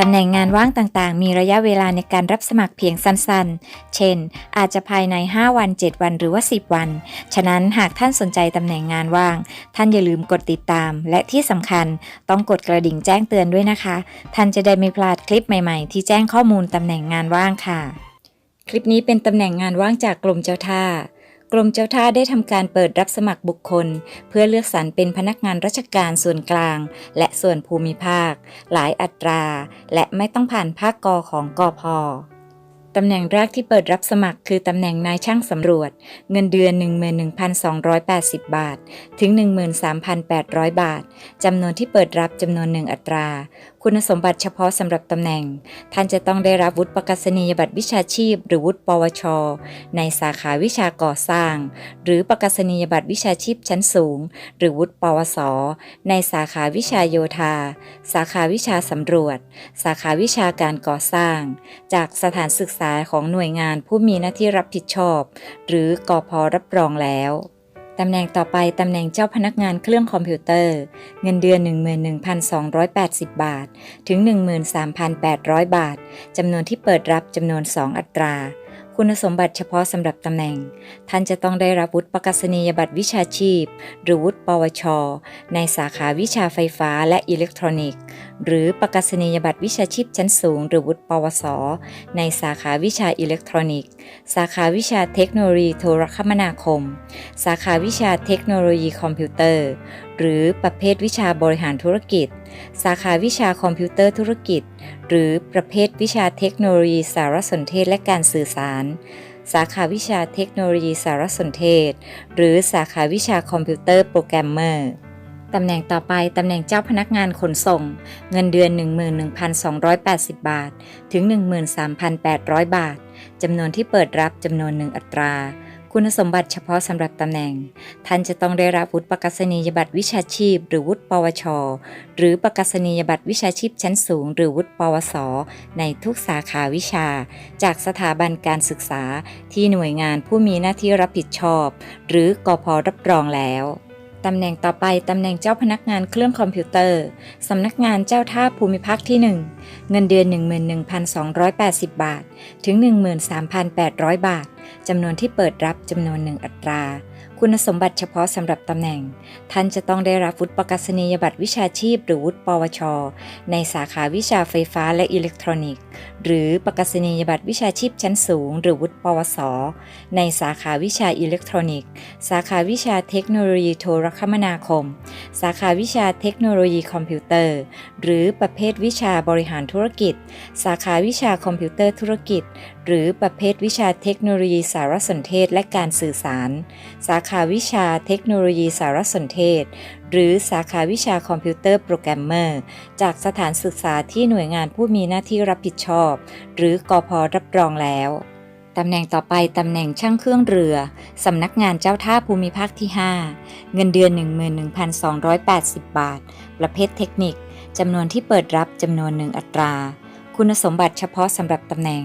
ตำแหน่งงานว่างต่างๆ มีระยะเวลาในการรับสมัครเพียงสั้นๆ เช่น อาจจะภายใน 5 วัน 7 วันหรือว่า 10 วัน ฉะนั้นหากท่านสนใจตำแหน่งงานว่าง ท่านอย่าลืมกดติดตาม และที่สำคัญต้องกดกระดิ่งแจ้งเตือนด้วยนะคะ ท่านจะได้ไม่พลาดคลิปใหม่ๆ ที่แจ้งข้อมูลตำแหน่งงานว่างค่ะ คลิปนี้เป็นตำแหน่งงานว่างจากกรมเจ้าท่า กรมเจ้าท่าได้ทำการเปิดรับสมัครบุคคล เพื่อเลือกสรรเป็นพนักงานราชการส่วนกลาง และส่วนภูมิภาค หลายอัตรา และไม่ต้องผ่านภาคกอของกอพอตำแหน่งแรกที่เปิดรับสมัครคือตำแหน่งนายช่างสำรวจ เงินเดือน 11,280 บาทถึง 13,800 บาท จำนวนที่เปิดรับจำนวนหนึ่งอัตรา คุณสมบัติเฉพาะสำหรับตำแหน่ง ท่านจะต้องได้รับวุฒิประกาศนียบัตรวิชาชีพ หรือวุฒิปวช ในสาขาวิชาก่อสร้าง หรือประกาศนียบัตรวิชาชีพชั้นสูง หรือวุฒิปวส ในสาขาวิชาโยธา สาขาวิชาสำรวจ สาขาวิชาการก่อสร้าง จากสถานศึกษาของหน่วยงานผู้มีหน้าที่รับผิดชอบ หรือกอพอรับรองแล้ว ตำแหน่งต่อไปตำแหน่งเจ้าพนักงานเครื่องคอมพิวเตอร์ เงินเดือน 11,280 บาท ถึง 13,800 บาท จำนวนที่เปิดรับจำนวน 2 อัตรา คุณสมบัติเฉพาะสำหรับตำแหน่ง ท่านจะต้องได้รับวุฒิประกาศนียบัตรวิชาชีพ หรือวุฒิปวช ในสาขาวิชาไฟฟ้าและอิเล็กทรอนิกส์ หรือประกาศนียบัตรวิชาชีพชั้นสูง หรือวุฒิปวส ในสาขาวิชาอิเล็กทรอนิกส์ สาขาวิชาเทคโนโลยีโทรคมนาคม สาขาวิชาเทคโนโลยีคอมพิวเตอร์หรือประเภทวิชาบริหารธุรกิจ สาขาวิชาคอมพิวเตอร์ธุรกิจ หรือประเภทวิชาเทคโนโลยีสารสนเทศและการสื่อสาร สาขาวิชาเทคโนโลยีสารสนเทศ หรือสาขาวิชาคอมพิวเตอร์โปรแกรมเมอร์ตำแหน่งต่อไป ตำแหน่งเจ้าพนักงานขนส่ง เงินเดือน 11,280 บาท ถึง 13,800 บาท จำนวนที่เปิดรับจำนวนหนึ่งอัตรา คุณสมบัติเฉพาะสำหรับตำแหน่ง ท่านจะต้องได้รับวุฒิประกาศนียบัตรวิชาชีพ หรือวุฒิปวช หรือประกาศนียบัตรวิชาชีพชั้นสูง หรือวุฒิปวส ในทุกสาขาวิชา จากสถาบันการศึกษาที่หน่วยงานผู้มีหน้าที่รับผิดชอบ หรือกพรับรองแล้ว ตำแหน่งต่อไปตำแหน่งเจ้าพนักงานเครื่องคอมพิวเตอร์สำนักงานเจ้าท่าภูมิภาคที่ 1 เงินเดือน 11,280 บาท ถึง 13,800 บาทจำนวนที่เปิดรับจำนวนหนึ่งอัตรา คุณสมบัติเฉพาะสำหรับตำแหน่ง ท่านจะต้องได้รับวุฒิประกาศนียบัตรวิชาชีพ หรือวุฒิปวช ในสาขาวิชาไฟฟ้าและอิเล็กทรอนิกส์ หรือประกาศนียบัตรวิชาชีพชั้นสูง หรือวุฒิปวส ในสาขาวิชาอิเล็กทรอนิกส์ สาขาวิชาเทคโนโลยีโทรคมนาคม สาขาวิชาเทคโนโลยีคอมพิวเตอร์ หรือประเภทวิชาบริหารธุรกิจ สาขาวิชาคอมพิวเตอร์ธุรกิจหรือประเภทวิชาเทคโนโลยีสารสนเทศและการสื่อสาร สาขาวิชาเทคโนโลยีสารสนเทศ หรือสาขาวิชาคอมพิวเตอร์โปรแกรมเมอร์ จากสถานศึกษาที่หน่วยงานผู้มีหน้าที่รับผิดชอบ หรือกอพรับรองแล้วตำแหน่งต่อไป ตำแหน่งช่างเครื่องเรือ สำนักงานเจ้าท่าภูมิภาคที่ 5 เงินเดือน 11,280 บาท ประเภทเทคนิค จำนวนที่เปิดรับจำนวนหนึ่งอัตรา คุณสมบัติเฉพาะสำหรับตำแหน่ง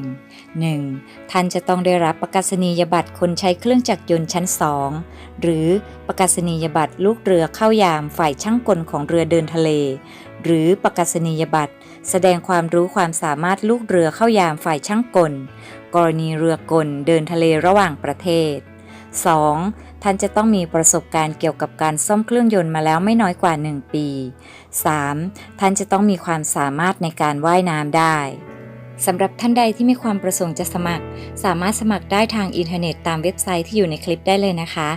1. ท่านจะต้องได้รับประกาศนียบัตรคนใช้เครื่องจักรยนต์ชั้น 2 หรือประกาศนียบัตรลูกเรือเข้ายามฝ่ายช่างกลของเรือเดินทะเล หรือประกาศนียบัตรแสดงความรู้ความสามารถลูกเรือเข้ายามฝ่ายช่างกล กรณีเรือกลเดินทะเลระหว่างประเทศ 2. ท่านจะต้องมีประสบการณ์เกี่ยวกับการซ่อมเครื่องยนต์มาแล้วไม่น้อยกว่า 1 ปี 3. ท่านจะต้องมีความสามารถในการว่ายน้ำได้สำหรับท่านใดที่มีความประสงค์จะสมัคร สามารถสมัครได้ทางอินเทอร์เน็ตตามเว็บไซต์ที่อยู่ในคลิปได้เลยนะคะ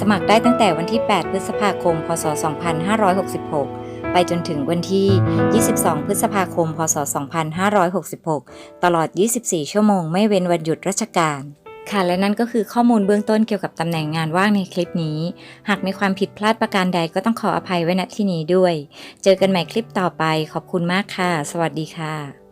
สมัครได้ตั้งแต่วันที่ 8 พฤษภาคม พศ 2566 ไปจนถึงวันที่ 22 พฤษภาคม พศ 2566 ตลอด 24 ชั่วโมงไม่เว้นวันหยุดราชการ ค่ะและนั่นก็คือข้อมูลเบื้องต้นเกี่ยวกับตำแหน่งงานว่างในคลิปนี้ หากมีความผิดพลาดประการใดก็ต้องขออภัยไว้ณที่นี้ด้วย เจอกันใหม่คลิปต่อไปขอบคุณมากค่ะ สวัสดีค่ะ